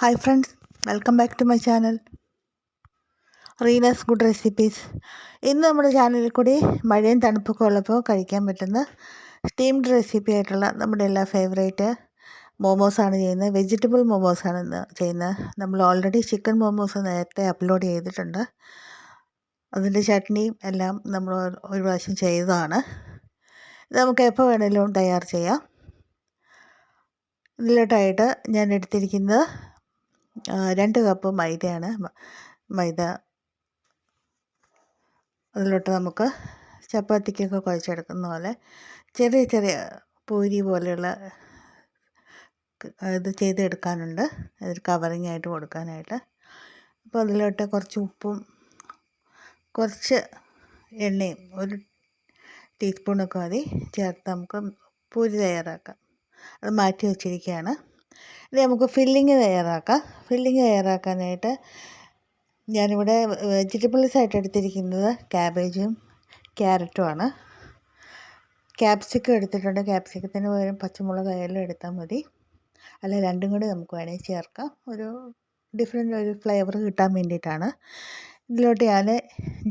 Hi friends welcome back to my channel Reena's good recipes ഇന്ന് നമ്മുടെ ചാനലിൽ കൂടി മഴയും തണുപ്പൊക്കെ ഉള്ളപ്പോൾ കഴിക്കാൻ പറ്റുന്ന സ്റ്റീംഡ് റെസിപ്പി ആയിട്ടുള്ള നമ്മുടെ എല്ലാ ഫേവറേറ്റ് മോമോസാണ് ചെയ്യുന്നത്. വെജിറ്റബിൾ മോമോസാണ് ഇന്ന് ചെയ്യുന്നത്. നമ്മൾ ഓൾറെഡി ചിക്കൻ മോമോസ് നേരത്തെ അപ്ലോഡ് ചെയ്തിട്ടുണ്ട്. അതിന്റെ ചട്നിയും എല്ലാം നമ്മൾ ഒരു പ്രാവശ്യം ചെയ്തതാണ്. ഇത് നമുക്ക് എപ്പോൾ വേണമെങ്കിലും തയ്യാർ ചെയ്യാം. ഇതിലോട്ടായിട്ട് ഞാൻ എടുത്തിരിക്കുന്നത് രണ്ട് കപ്പ് മൈദയാണ്. മൈദ അതിലോട്ട് നമുക്ക് ചപ്പാത്തിക്കൊക്കെ കുഴച്ചെടുക്കുന്ന പോലെ ചെറിയ ചെറിയ പൂരി പോലെയുള്ള ഇത് ചെയ്തെടുക്കാനുണ്ട്. അതൊരു കവറിങ് ആയിട്ട് കൊടുക്കാനായിട്ട്. അപ്പോൾ അതിലോട്ട് കുറച്ച് ഉപ്പും കുറച്ച് എണ്ണയും ഒരു ടീസ്പൂണൊക്കെ മതി. ചേർത്ത് നമുക്ക് പൂരി തയ്യാറാക്കാം. അത് മാറ്റി വച്ചിരിക്കുകയാണ്. ഇനി നമുക്ക് ഫില്ലിങ് തയ്യാറാക്കാം. ഫില്ലിങ് തയ്യാറാക്കാനായിട്ട് ഞാനിവിടെ വെജിറ്റബിൾസ് ആയിട്ട് എടുത്തിരിക്കുന്നത് ക്യാബേജും ക്യാരറ്റുമാണ് ക്യാപ്സിക്കം എടുത്തിട്ടുണ്ട്. ക്യാപ്സിക്കത്തിന് പകരം പച്ചമുളക് ആയാലും എടുത്താൽ മതി. അല്ല രണ്ടും കൂടി നമുക്ക് വേണമെങ്കിൽ ചേർക്കാം. ഒരു ഡിഫറെന്റ് ഒരു ഫ്ലേവർ കിട്ടാൻ വേണ്ടിയിട്ടാണ്. ഇതിലോട്ട് ഞാൻ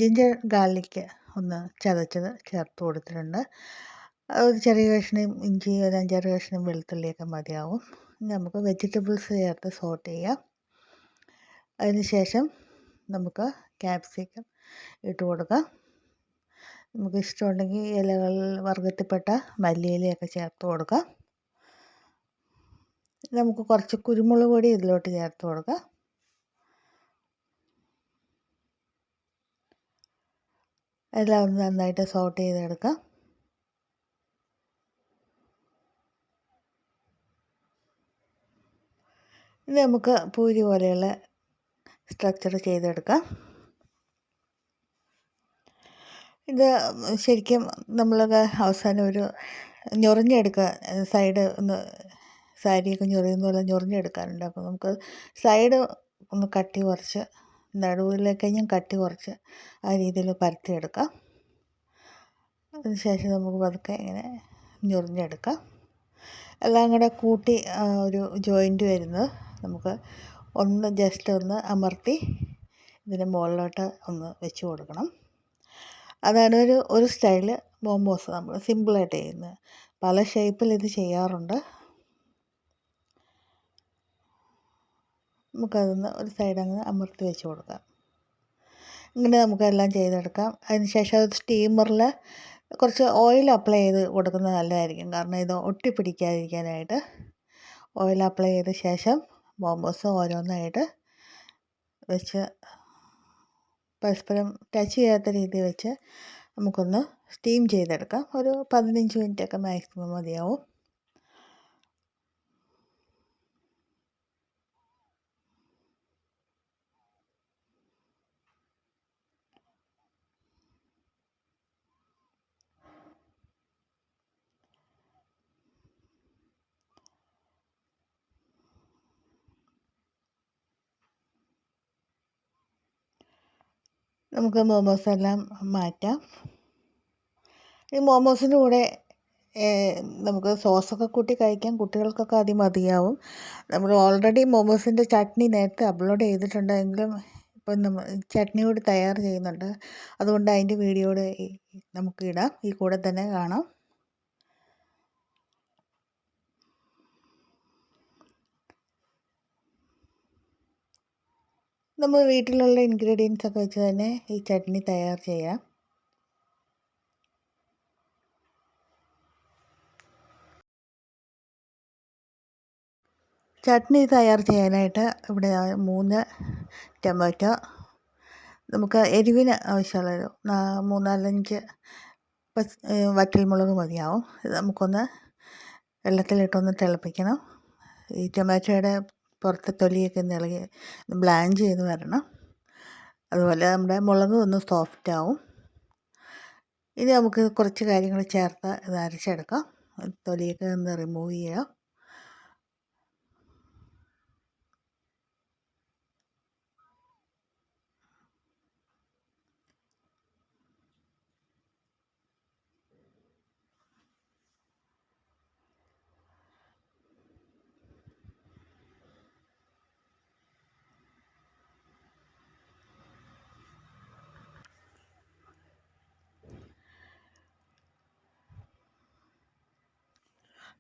ജിഞ്ചർ ഗാർലിക്ക് ഒന്ന് ചതച്ചത് ചേർത്ത് കൊടുത്തിട്ടുണ്ട്. ഒരു ചെറിയ കഷ്ണം ഇഞ്ചി ഒരു അഞ്ചാറ് കഷ്ണം വെളുത്തുള്ളിയൊക്കെ മതിയാവും. നമുക്ക് വെജിറ്റബിൾസ് ചേർത്ത് സോട്ട് ചെയ്യാം. അതിന് ശേഷം നമുക്ക് ക്യാപ്സിക്കം ഇട്ട് കൊടുക്കാം. നമുക്ക് ഇഷ്ടമുണ്ടെങ്കിൽ ഇലകൾ വർഗത്തിൽപ്പെട്ട മല്ലിയിലയൊക്കെ ചേർത്ത് കൊടുക്കാം. നമുക്ക് കുറച്ച് കുരുമുളക് പൊടി ഇതിലോട്ട് ചേർത്ത് കൊടുക്കാം. എല്ലാം ഒന്ന് നന്നായിട്ട് സോട്ട് ചെയ്തെടുക്കാം. ഇനി നമുക്ക് പൂരി പോലെയുള്ള സ്ട്രക്ചർ ചെയ്തെടുക്കാം. ഇത് ശരിക്കും നമ്മളൊക്കെ അവസാനം ഒരു ഞൊറിഞ്ഞെടുക്കുക സൈഡ് ഒന്ന് സാരിയൊക്കെ ഞൊറിയുന്ന പോലെ ഞൊറിഞ്ഞെടുക്കാറുണ്ട്. അപ്പോൾ നമുക്ക് സൈഡ് ഒന്ന് കട്ടി കുറച്ച് നടുവിലേക്ക് ഞാൻ കട്ടി കുറച്ച് ആ രീതിയിൽ പരത്തിയെടുക്കാം. അതിനുശേഷം നമുക്ക് പതുക്കെ ഇങ്ങനെ ഞൊറിഞ്ഞെടുക്കാം. എല്ലാം കൂടെ കൂട്ടി ഒരു ജോയിന്റ് വരുന്നത്. നമുക്ക് ഒന്ന് ജസ്റ്റ് ഒന്ന് അമർത്തി ഇതിന് മുകളിലോട്ട് ഒന്ന് വെച്ച് കൊടുക്കണം. അതാണ് ഒരു ഒരു സ്റ്റൈൽ മോമോസ് നമ്മൾ സിമ്പിളായിട്ട് ചെയ്യുന്നത്. പല ഷേപ്പിൽ ഇത് ചെയ്യാറുണ്ട്. നമുക്കതൊന്ന് ഒരു സൈഡ് അങ്ങ് അമർത്തി വെച്ച് കൊടുക്കാം. ഇങ്ങനെ നമുക്കെല്ലാം ചെയ്തെടുക്കാം. അതിനുശേഷം അത് സ്റ്റീമറിൽ കുറച്ച് ഓയിൽ അപ്ലൈ ചെയ്ത് കൊടുക്കുന്നത് നല്ലതായിരിക്കും. കാരണം ഇത് ഒട്ടിപ്പിടിക്കാതിരിക്കാനായിട്ട് ഓയിൽ അപ്ലൈ ചെയ്ത ശേഷം മോമോസ് ഓരോന്നായിട്ട് വെച്ച് പരസ്പരം ടച്ച് ചെയ്യാത്ത രീതിയിൽ വെച്ച് നമുക്കൊന്ന് സ്റ്റീം ചെയ്തെടുക്കാം. ഒരു പതിനഞ്ച് മിനിറ്റൊക്കെ മാക്സിമം മതിയാവും. നമുക്ക് മോമോസ് എല്ലാം മാറ്റാം. ഈ മോമോസിന്റെ കൂടെ നമുക്ക് സോസൊക്കെ കൂട്ടി കഴിക്കാം. കുട്ടികൾക്കൊക്കെ അതി മതിയാവും. നമ്മൾ ഓൾറെഡി മോമോസിന്റെ ചട്നി നേരത്തെ അപ്ലോഡ് ചെയ്തിട്ടുണ്ടെങ്കിലും ഇപ്പം നമ്മൾ ചട്നി കൂടി തയ്യാർ ചെയ്യുന്നുണ്ട്. അതുകൊണ്ട് അതിന്റെ വീഡിയോ നമുക്ക് ഇടാം. ഈ കൂടെ തന്നെ കാണാം. നമ്മൾ വീട്ടിലുള്ള ഇൻഗ്രീഡിയൻസ് ഒക്കെ വെച്ച് തന്നെ ഈ ചട്നി തയ്യാർ ചെയ്യാം. ചട്നി തയ്യാർ ചെയ്യാനായിട്ട് ഇവിടെ മൂന്ന് ടൊമാറ്റോ നമുക്ക് എരിവിന് ആവശ്യമുള്ളൊരു മൂന്നാലഞ്ച് വറ്റൽമുളക് മതിയാവും. നമുക്കൊന്ന് വെള്ളത്തിലിട്ടൊന്ന് തിളപ്പിക്കണം. ഈ ടൊമാറ്റോയുടെ പുറത്തെ തൊലിയൊക്കെ ഒന്ന് ഇളകി ബ്ലാഞ്ച് ചെയ്ത് വരണം. അതുപോലെ നമ്മുടെ മുളക് ഒന്ന് സോഫ്റ്റ് ആവും. ഇനി നമുക്ക് കുറച്ച് കാര്യങ്ങൾ ചേർത്ത് ഇത് അരച്ചെടുക്കാം. തൊലിയൊക്കെ ഒന്ന് റിമൂവ് ചെയ്യാം.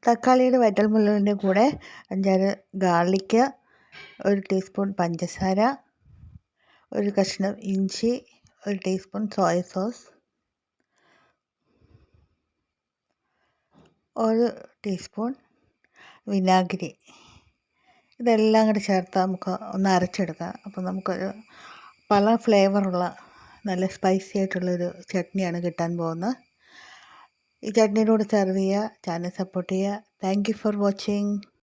തക്കാളിയുടെ വറ്റൽമുളകിന്റെ കൂടെ അഞ്ചാറ് ഗാർലിക്ക് ഒരു ടീസ്പൂൺ പഞ്ചസാര ഒരു കഷ്ണം ഇഞ്ചി ഒരു ടീസ്പൂൺ സോയ സോസ് ഒരു ടീസ്പൂൺ വിനാഗിരി. ഇതെല്ലാം കൂടി ചേർത്ത് നമുക്ക് ഒന്ന് അരച്ചെടുക്കാം. അപ്പോൾ നമുക്കൊരു പല ഫ്ലേവറുള്ള നല്ല സ്പൈസി ആയിട്ടുള്ളൊരു ചട്നിയാണ് കിട്ടാൻ പോകുന്നത്. ഈ ചട്നിയുടെ കൂടെ സെർവ് ചെയ്യുക ചാനൽ സപ്പോർട്ട് ചെയ്യുക. Thank you for watching